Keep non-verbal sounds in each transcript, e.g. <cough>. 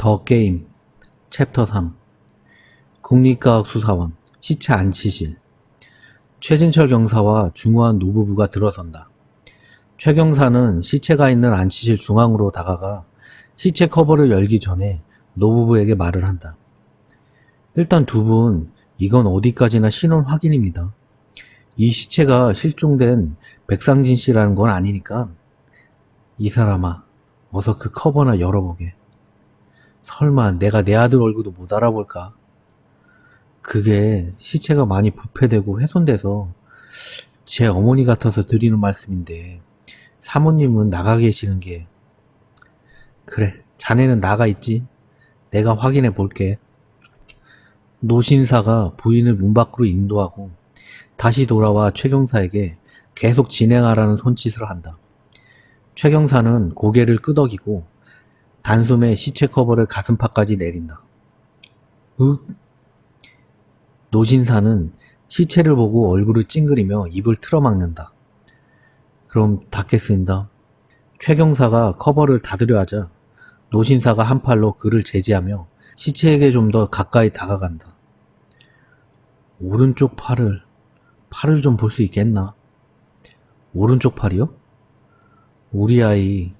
더 게임 챕터 3 국립과학수사원 시체 안치실 최진철 경사와 중후한 노부부가 들어선다. 최 경사는 시체가 있는 안치실 중앙으로 다가가 시체 커버를 열기 전에 노부부에게 말을 한다. 일단 두 분, 이건 어디까지나 신원 확인입니다. 이 시체가 실종된 백상진 씨라는 건 아니니까 이 사람아, 어서 그 커버나 열어보게. 설마 내가 내 아들 얼굴도 못 알아볼까? 그게 시체가 많이 부패되고 훼손돼서 제 어머니 같아서 드리는 말씀인데 사모님은 나가 계시는 게 그래 자네는 나가 있지. 내가 확인해 볼게. 노신사가 부인을 문 밖으로 인도하고 다시 돌아와 최경사에게 계속 진행하라는 손짓을 한다. 최경사는 고개를 끄덕이고 단숨에 시체 커버를 가슴팍까지 내린다. 윽. 노신사는 시체를 보고 얼굴을 찡그리며 입을 틀어막는다. 그럼 닫겠습니다. 최경사가 커버를 닫으려 하자 노신사가 한 팔로 그를 제지하며 시체에게 좀 더 가까이 다가간다. 오른쪽 팔을, 팔을 좀 볼 수 있겠나? 오른쪽 팔이요? 우리 아이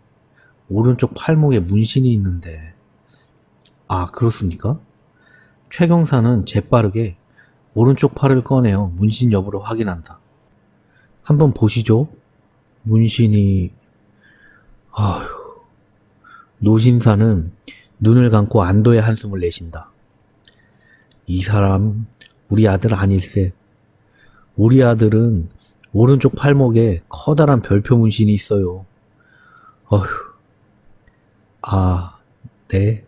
오른쪽 팔목에 문신이 있는데 아 그렇습니까? 최경사는 재빠르게 오른쪽 팔을 꺼내어 문신 여부를 확인한다. 한번 보시죠. 문신이 아휴 노신사는 눈을 감고 안도의 한숨을 내쉰다. 이 사람 우리 아들 아닐세. 우리 아들은 오른쪽 팔목에 커다란 별표 문신이 있어요. 어휴 아, 네.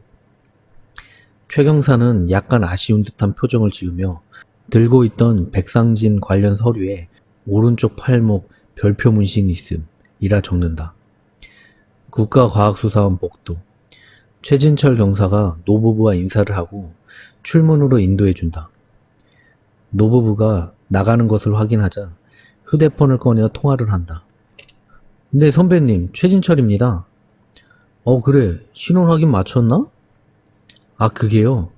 최경사는 약간 아쉬운 듯한 표정을 지으며 들고 있던 백상진 관련 서류에 오른쪽 팔목 별표 문신이 있음이라 적는다. 국가과학수사원 복도. 최진철 경사가 노부부와 인사를 하고 출문으로 인도해준다. 노부부가 나가는 것을 확인하자 휴대폰을 꺼내어 통화를 한다. 네, 선배님, 최진철입니다. 어, 그래. 신원 확인 마쳤나? 아, 그게요.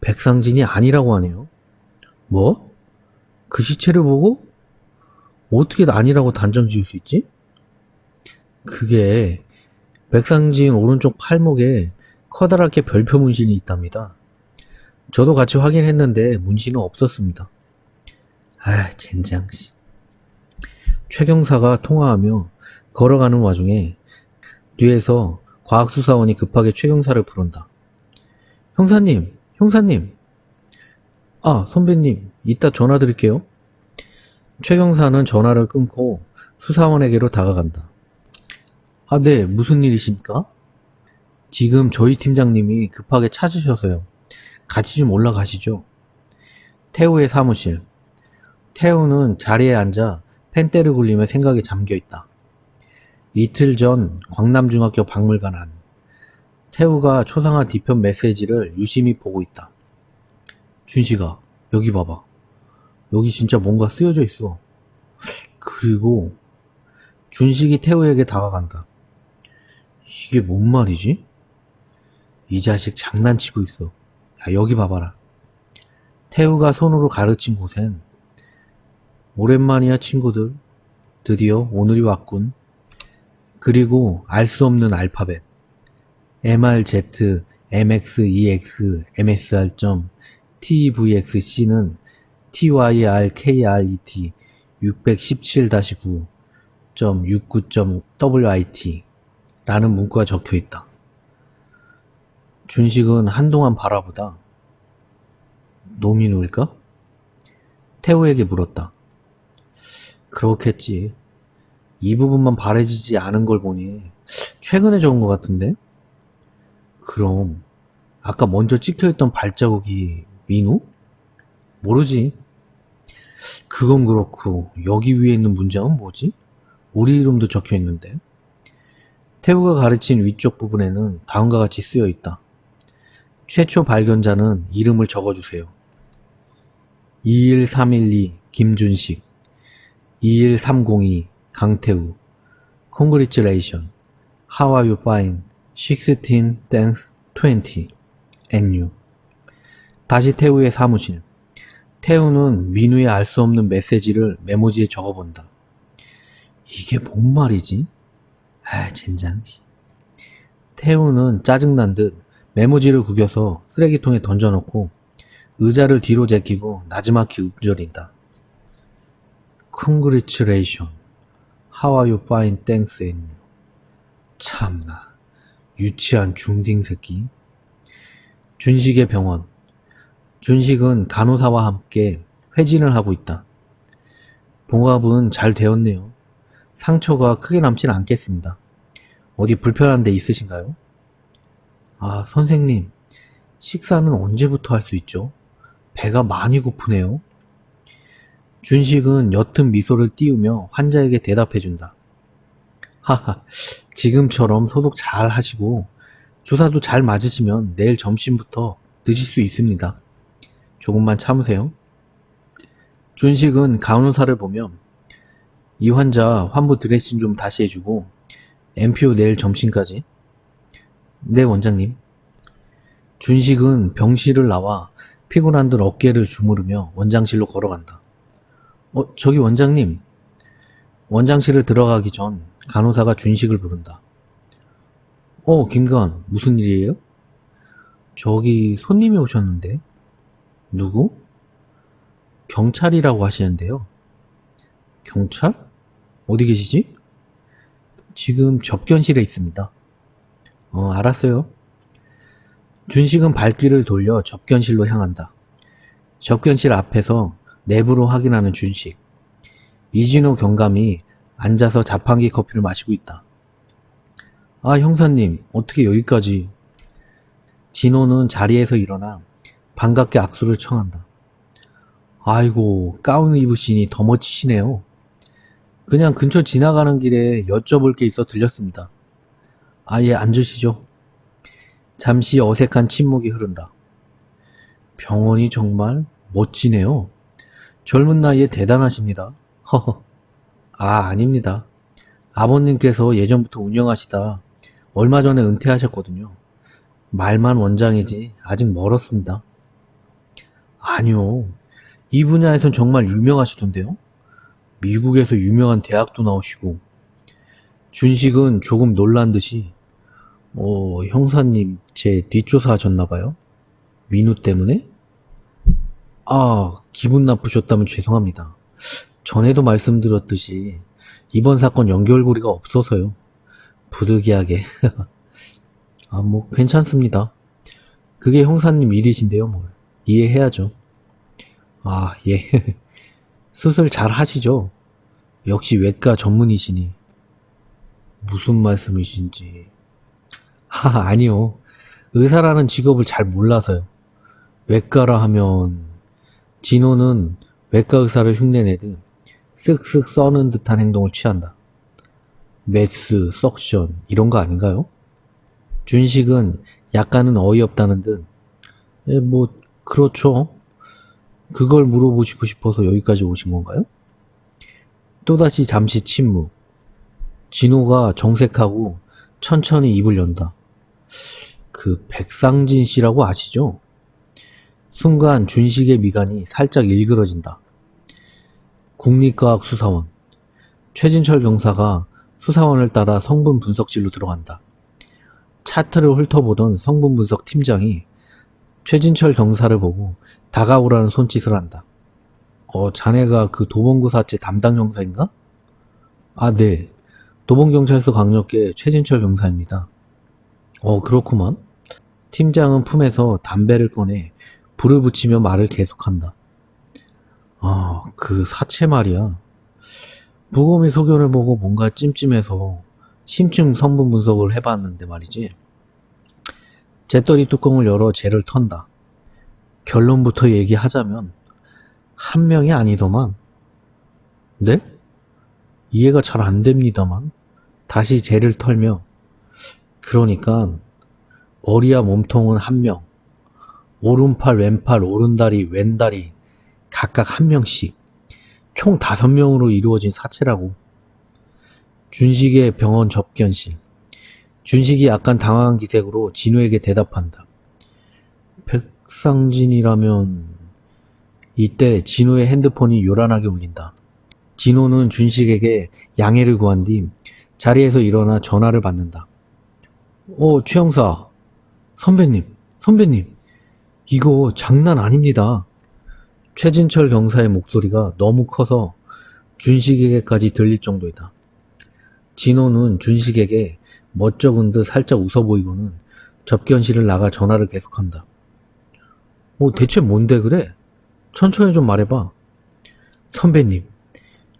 백상진이 아니라고 하네요. 뭐? 그 시체를 보고? 어떻게 아니라고 단정 지을 수 있지? 그게 백상진 오른쪽 팔목에 커다랗게 별표 문신이 있답니다. 저도 같이 확인했는데 문신은 없었습니다. 아, 젠장 씨. 최경사가 통화하며 걸어가는 와중에 뒤에서 과학수사원이 급하게 최경사를 부른다. 형사님, 형사님. 아, 선배님, 이따 전화 드릴게요. 최경사는 전화를 끊고 수사원에게로 다가간다. 아, 네, 무슨 일이십니까? 지금 저희 팀장님이 급하게 찾으셔서요. 같이 좀 올라가시죠. 태우의 사무실. 태우는 자리에 앉아 펜대를 굴리며 생각에 잠겨 있다. 이틀 전 광남중학교 박물관 안. 태우가 초상화 뒤편 메시지를 유심히 보고 있다. 준식아, 여기 봐봐. 여기 진짜 뭔가 쓰여져 있어. 그리고 준식이 태우에게 다가간다. 이게 뭔 말이지? 이 자식 장난치고 있어. 야, 여기 봐봐라. 태우가 손으로 가르친 곳엔 오랜만이야 친구들. 드디어 오늘이 왔군. 그리고 알 수 없는 알파벳 MRZ, MX, EX, MSR. TVXC는 TYRKRET 617-9.69.WIT 라는 문구가 적혀 있다. 준식은 한동안 바라보다 놈이 누일까? 태우에게 물었다. 그렇겠지. 이 부분만 바래지지 않은 걸 보니 최근에 적은 것 같은데? 그럼 아까 먼저 찍혀있던 발자국이 민우? 모르지. 그건 그렇고 여기 위에 있는 문장은 뭐지? 우리 이름도 적혀 있는데. 태우가 가르친 위쪽 부분에는 다음과 같이 쓰여 있다. 최초 발견자는 이름을 적어주세요. 21312 김준식 21302 강태우 Congratulation How are you fine? 16 thanks 20 NU 다시 태우의 사무실 태우는 민우의 알 수 없는 메시지를 메모지에 적어본다. 이게 뭔 말이지? 아, 젠장. 씨. 태우는 짜증난 듯 메모지를 구겨서 쓰레기통에 던져놓고 의자를 뒤로 제끼고 나지막히 읊조린다. Congratulation. How are you fine? Thanks and. 참나. 유치한 중딩 새끼. 준식의 병원. 준식은 간호사와 함께 회진을 하고 있다. 봉합은 잘 되었네요. 상처가 크게 남진 않겠습니다. 어디 불편한 데 있으신가요? 아, 선생님. 식사는 언제부터 할 수 있죠? 배가 많이 고프네요. 준식은 옅은 미소를 띄우며 환자에게 대답해준다. 하하, 지금처럼 소독 잘 하시고 주사도 잘 맞으시면 내일 점심부터 드실 수 있습니다. 조금만 참으세요. 준식은 간호사를 보며 이 환자 환부 드레싱 좀 다시 해주고 엠피오 내일 점심까지. 네, 원장님. 준식은 병실을 나와 피곤한 듯 어깨를 주무르며 원장실로 걸어간다. 어, 저기 원장님. 원장실을 들어가기 전 간호사가 준식을 부른다. 어, 김관, 무슨 일이에요? 저기 손님이 오셨는데. 누구? 경찰이라고 하시는데요. 경찰? 어디 계시지? 지금 접견실에 있습니다. 어, 알았어요. 준식은 발길을 돌려 접견실로 향한다. 접견실 앞에서 내부로 확인하는 준식. 이진호 경감이 앉아서 자판기 커피를 마시고 있다. 아, 형사님, 어떻게 여기까지? 진호는 자리에서 일어나 반갑게 악수를 청한다. 아이고, 가운을 입으시니 더 멋지시네요. 그냥 근처 지나가는 길에 여쭤볼 게 있어 들렸습니다. 아예 앉으시죠. 잠시 어색한 침묵이 흐른다. 병원이 정말 멋지네요. 젊은 나이에 대단하십니다. 허허. 아, 아닙니다. 아버님께서 예전부터 운영하시다 얼마 전에 은퇴하셨거든요. 말만 원장이지 아직 멀었습니다. 아니요. 이 분야에선 정말 유명하시던데요. 미국에서 유명한 대학도 나오시고 준식은 조금 놀란 듯이 어, 형사님 제 뒷조사 하셨나봐요. 민우 때문에? 아, 기분 나쁘셨다면 죄송합니다. 전에도 말씀드렸듯이 이번 사건 연결고리가 없어서요. 부득이하게. <laughs> 아, 뭐 괜찮습니다. 그게 형사님 일이신데요, 뭘. 이해해야죠. 아, 예. <laughs> 수술 잘 하시죠? 역시 외과 전문이시니. 무슨 말씀이신지. 하, 아니요. 의사라는 직업을 잘 몰라서요. 외과라 하면, 진호는 외과 의사를 흉내내듯 쓱쓱 써는 듯한 행동을 취한다. 메스, 석션, 이런 거 아닌가요? 준식은 약간은 어이없다는 듯, 예, 뭐, 그렇죠. 그걸 물어보시고 싶어서 여기까지 오신 건가요? 또다시 잠시 침묵. 진호가 정색하고 천천히 입을 연다. 그 백상진 씨라고 아시죠? 순간 준식의 미간이 살짝 일그러진다. 국립과학 수사원. 최진철 경사가 수사원을 따라 성분 분석실로 들어간다. 차트를 훑어보던 성분 분석 팀장이 최진철 경사를 보고 다가오라는 손짓을 한다. 어, 자네가 그 도봉구 사체 담당 형사인가? 아, 네. 도봉경찰서 강력계 최진철 경사입니다. 어, 그렇구만. 팀장은 품에서 담배를 꺼내 불을 붙이며 말을 계속한다. 아, 그 사체 말이야. 부검이 소견을 보고 뭔가 찜찜해서 심층 성분 분석을 해봤는데 말이지. 재떨이 뚜껑을 열어 재를 턴다. 결론부터 얘기하자면 한 명이 아니더만. 네? 이해가 잘 안 됩니다만. 다시 재를 털며 그러니까 머리와 몸통은 한 명, 오른팔, 왼팔, 오른다리, 왼다리 각각 한 명씩 총 다섯 명으로 이루어진 사체라고. 준식의 병원 접견실. 준식이 약간 당황한 기색으로 진호에게 대답한다. 백상진이라면 이때 진호의 핸드폰이 요란하게 울린다. 진호는 준식에게 양해를 구한 뒤 자리에서 일어나 전화를 받는다. 어, 최영사. 선배님, 선배님. 이거 장난 아닙니다. 최진철 경사의 목소리가 너무 커서 준식에게까지 들릴 정도이다. 진호는 준식에게 멋쩍은 듯 살짝 웃어 보이고는 접견실을 나가 전화를 계속한다. 뭐 대체 뭔데 그래? 천천히 좀 말해봐. 선배님,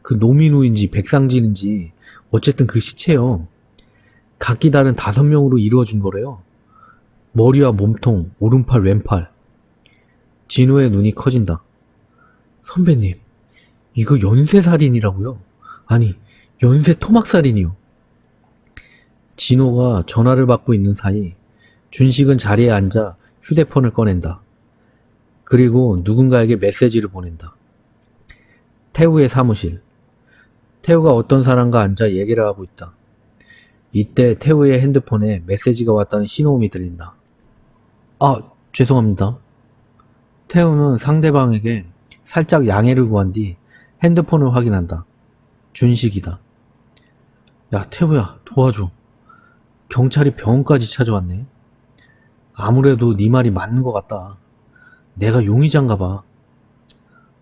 그 노민우인지 백상진인지 어쨌든 그 시체요. 각기 다른 다섯 명으로 이루어진 거래요. 머리와 몸통, 오른팔, 왼팔. 진호의 눈이 커진다. 선배님, 이거 연쇄살인이라고요? 아니, 연쇄 토막살인이요. 진호가 전화를 받고 있는 사이 준식은 자리에 앉아 휴대폰을 꺼낸다. 그리고 누군가에게 메시지를 보낸다. 태우의 사무실. 태우가 어떤 사람과 앉아 얘기를 하고 있다. 이때 태우의 핸드폰에 메시지가 왔다는 신호음이 들린다. 아, 죄송합니다. 태우는 상대방에게 살짝 양해를 구한 뒤 핸드폰을 확인한다. 준식이다. 야, 태우야, 도와줘. 경찰이 병원까지 찾아왔네. 아무래도 네 말이 맞는 것 같다. 내가 용의자인가 봐.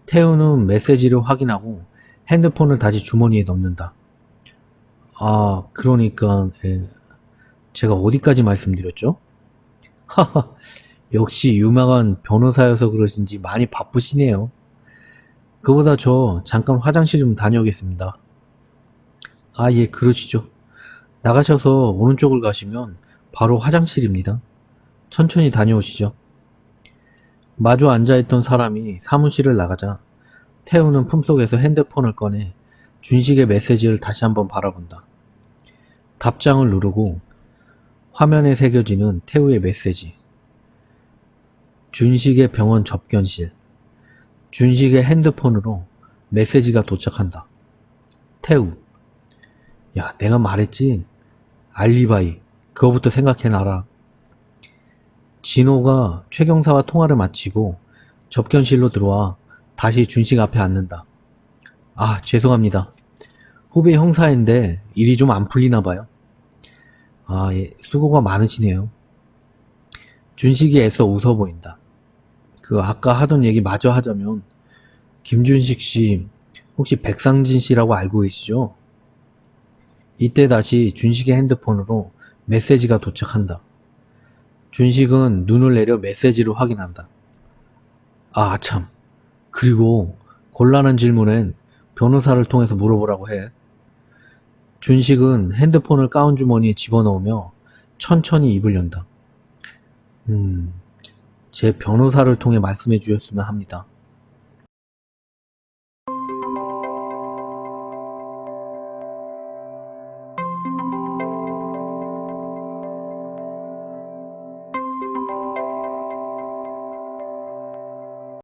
태우는 메시지를 확인하고 핸드폰을 다시 주머니에 넣는다. 아, 그러니까, 예, 제가 어디까지 말씀드렸죠? 하하, 역시 유명한 변호사여서 그러신지 많이 바쁘시네요. 그보다 저 잠깐 화장실 좀 다녀오겠습니다. 아, 예, 그러시죠. 나가셔서 오른쪽을 가시면 바로 화장실입니다. 천천히 다녀오시죠. 마주 앉아있던 사람이 사무실을 나가자 태우는 품속에서 핸드폰을 꺼내 준식의 메시지를 다시 한번 바라본다. 답장을 누르고 화면에 새겨지는 태우의 메시지. 준식의 병원 접견실. 준식의 핸드폰으로 메시지가 도착한다. 태우. 야, 내가 말했지? 알리바이. 그거부터 생각해놔라. 진호가 최경사와 통화를 마치고 접견실로 들어와 다시 준식 앞에 앉는다. 아, 죄송합니다. 후배 형사인데 일이 좀 안 풀리나 봐요. 아, 예, 수고가 많으시네요. 준식이 애써 웃어 보인다. 그 아까 하던 얘기 마저 하자면 김준식 씨 혹시 백상진 씨라고 알고 계시죠? 이때 다시 준식의 핸드폰으로 메시지가 도착한다. 준식은 눈을 내려 메시지를 확인한다. 아, 참. 그리고 곤란한 질문엔 변호사를 통해서 물어보라고 해. 준식은 핸드폰을 가운 주머니에 집어넣으며 천천히 입을 연다. 음, 제 변호사를 통해 말씀해 주셨으면 합니다.